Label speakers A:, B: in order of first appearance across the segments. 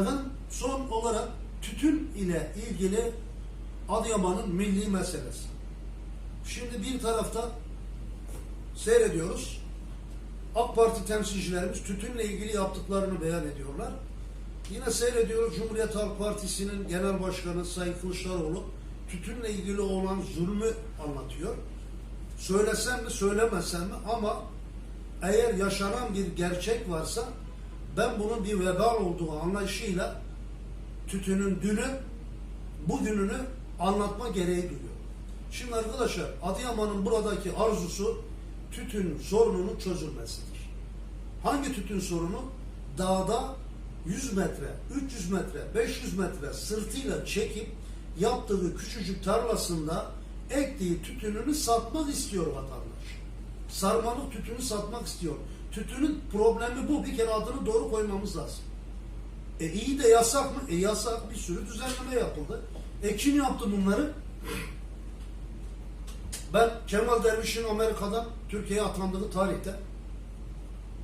A: Efendim son olarak tütün ile ilgili Adıyaman'ın milli meselesi. Şimdi bir tarafta seyrediyoruz. AK Parti temsilcilerimiz tütünle ilgili yaptıklarını beyan ediyorlar. Yine seyrediyoruz Cumhuriyet Halk Partisi'nin genel başkanı Sayın Kılıçdaroğlu tütünle ilgili olan zulmü anlatıyor. Söylesem mi söylemesem mi ama eğer yaşanan bir gerçek varsa ben bunun bir vebal olduğu anlayışıyla tütünün dünü bugününü anlatma gereği duyuyor. Şimdi arkadaşlar Adıyaman'ın buradaki arzusu tütün sorununun çözülmesidir. Hangi tütün sorunu? Dağda 100 metre, 300 metre, 500 metre sırtıyla çekip yaptığı küçücük tarlasında ektiği tütününü satmak istiyor vatandaş. Sarmalık tütünü satmak istiyor. Tütünün problemi bu. Bir kere adını doğru koymamız lazım. E iyi de yasak mı? E yasak. Bir sürü düzenleme yapıldı. E kim yaptı bunları? Ben Kemal Derviş'in Amerika'dan Türkiye'ye atandığı tarihte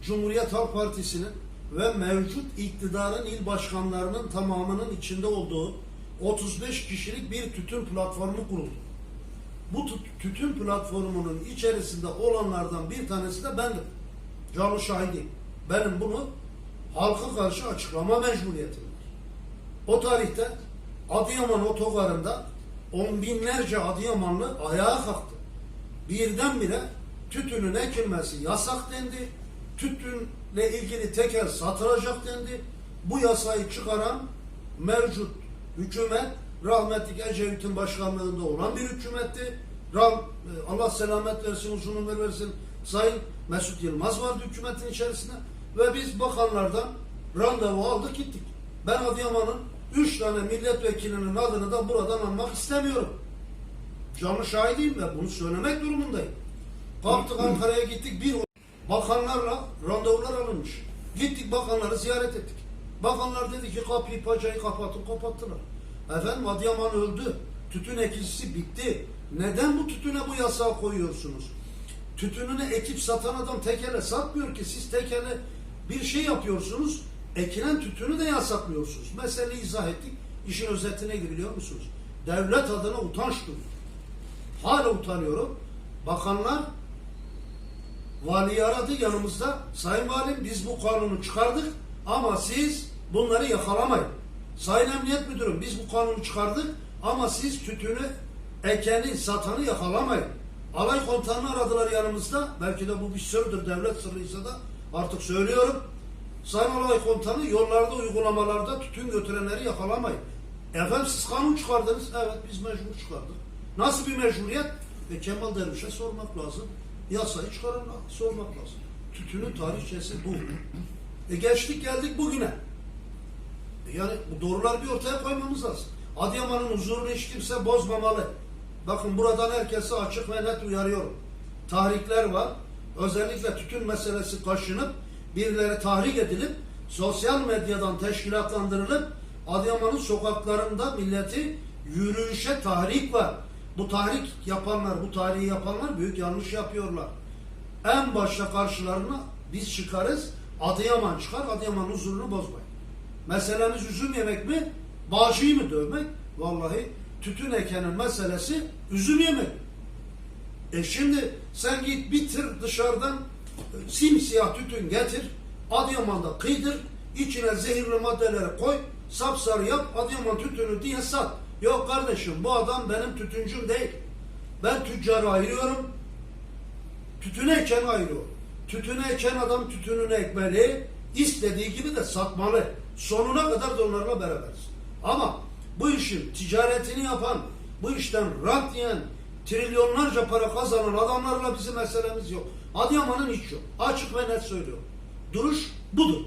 A: Cumhuriyet Halk Partisi'nin ve mevcut iktidarın il başkanlarının tamamının içinde olduğu 35 kişilik bir tütün platformu kuruldu. Bu tü- tütün platformunun içerisinde olanlardan bir tanesi de bendim. Canlı şahidiyim. Benim bunu halka karşı açıklama mecburiyetim var. O tarihte Adıyaman otogarında on binlerce Adıyamanlı ayağa kalktı. Birdenbire tütünün ekilmesi yasak dendi. Tütünle ilgili tekel satılacak dendi. Bu yasayı çıkaran mevcut hükümet rahmetli Ecevit'in başkanlığında olan bir hükümetti. Rah, Allah selamet versin, uzun ömür versin. Sayın Mesut Yılmaz vardı hükümetin içerisinde. Ve biz bakanlardan randevu aldık gittik. Ben Adıyaman'ın üç tane milletvekilinin adını da buradan almak istemiyorum. Canlı şahidiyim ve bunu söylemek durumundayım. Kalktık Ankara'ya gittik bir bakanlarla randevular alınmış. Gittik bakanları ziyaret ettik. Bakanlar dedi ki kapıyı pacayı kapatın kapattılar. Efendim Adıyaman öldü. Tütün ekicisi bitti. Neden bu tütüne bu yasağı koyuyorsunuz? Tütününü ekip satan adam tekele satmıyor ki siz tekele bir şey yapıyorsunuz. Ekilen tütünü de yasaklıyorsunuz. Meseleyi izah ettik. İşin özetine giriliyor musunuz? Devlet adına utanç duyuyor. Hala utanıyorum. Bakanlar valiyi aradı yanımızda. Sayın Valim biz bu kanunu çıkardık ama siz bunları yakalamayın. Sayın Emniyet Müdürüm biz bu kanunu çıkardık ama siz tütünü ekeni, satanı yakalamayın. Alay komutanını aradılar yanımızda. Belki de bu bir sırdır, devlet sırrıysa da artık söylüyorum. Sayın Alay Komutanı yollarda, uygulamalarda tütün götürenleri yakalamayın. Efendim siz kanun çıkardınız. Evet biz mecbur çıkardık. Nasıl bir mecburiyet? E Kemal Derviş'e sormak lazım. Yasayı çıkarana sormak lazım. Tütünün tarihçesi bu. E geçtik geldik bugüne. E Yani bu doğrular bir ortaya koymamız lazım. Adıyaman'ın huzurunu hiç kimse bozmamalı. Bakın buradan herkese açık ve net uyarıyorum. Tahrikler var. Özellikle tütün meselesi kaşınıp birileri tahrik edilip sosyal medyadan teşkilatlandırılıp Adıyaman'ın sokaklarında milleti yürüyüşe tahrik var. Bu tahrik yapanlar, bu tarihi yapanlar büyük yanlış yapıyorlar. En başta karşılarına biz çıkarız, Adıyaman çıkar, Adıyaman huzurunu bozmayın. Meselemiz üzüm yemek mi, bağcıyı mı dövmek? Vallahi tütün ekenin meselesi üzüm yemek. E şimdi sen git bitir dışarıdan e, simsiyah tütün getir, Adıyaman'da kıydır, içine zehirli maddeleri koy, sapsarı yap, Adıyaman tütünü diye sat. Yok kardeşim bu adam benim tütüncüm değil. Ben tüccarı ayırıyorum, tütünü eken ayırıyor. Tütünü eken adam tütününü ekmeli, istediği gibi de satmalı. Sonuna kadar da onlarla beraberiz. Ama bu işin ticaretini yapan, bu işten rant yiyen, trilyonlarca para kazanan adamlarla bizim meselemiz yok. Adıyaman'ın hiç yok. Açık ve net söylüyorum. Duruş budur.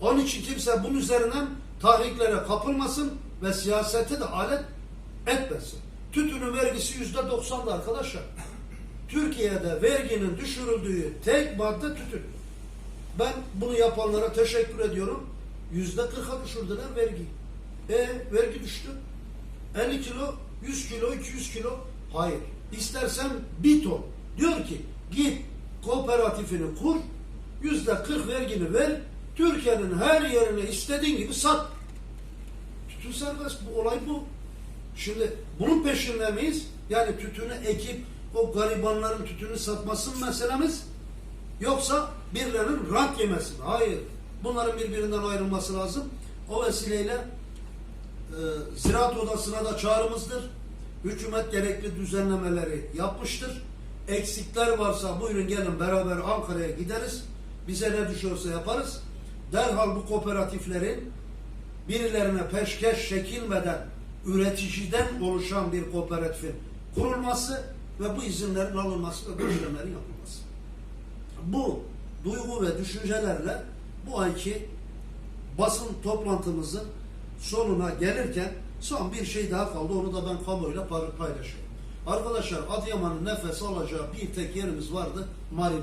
A: Onun için kimse bunun üzerinden tahriklere kapılmasın ve siyasete de alet etmesin. Tütünün vergisi yüzde doksandı arkadaşlar. Türkiye'de verginin düşürüldüğü tek madde tütün. Ben bunu yapanlara teşekkür ediyorum. Yüzde kırka düşürdüler vergi. E vergi düştü. 50 kilo, 100 kilo, 200 kilo. Hayır. İstersen bir ton. Diyor ki git kooperatifini kur, yüzde 40 vergini ver, Türkiye'nin her yerine istediğin gibi sat. Tütün serbest. Bu olay bu. Şimdi bunun peşinde miyiz? Yani tütünü ekip o garibanların tütünü satması meselemiz? Yoksa birilerinin rant yemesi mi? Hayır. Bunların birbirinden ayrılması lazım. O vesileyle e, Ziraat Odası'na da çağrımızdır. Hükümet gerekli düzenlemeleri yapmıştır. Eksikler varsa buyurun gelin beraber Ankara'ya gideriz. Bize ne düşüyorsa yaparız. Derhal bu kooperatiflerin birilerine peşkeş çekilmeden üreticiden oluşan bir kooperatifin kurulması ve bu izinlerin alınması ve bu işlemlerin yapılması. Bu duygu ve düşüncelerle bu ayki basın toplantımızın sonuna gelirken son bir şey daha kaldı. Onu da ben kamuoyuyla pay- paylaşıyorum. Arkadaşlar Adıyaman'ın nefes alacağı bir tek yerimiz vardı. Marina.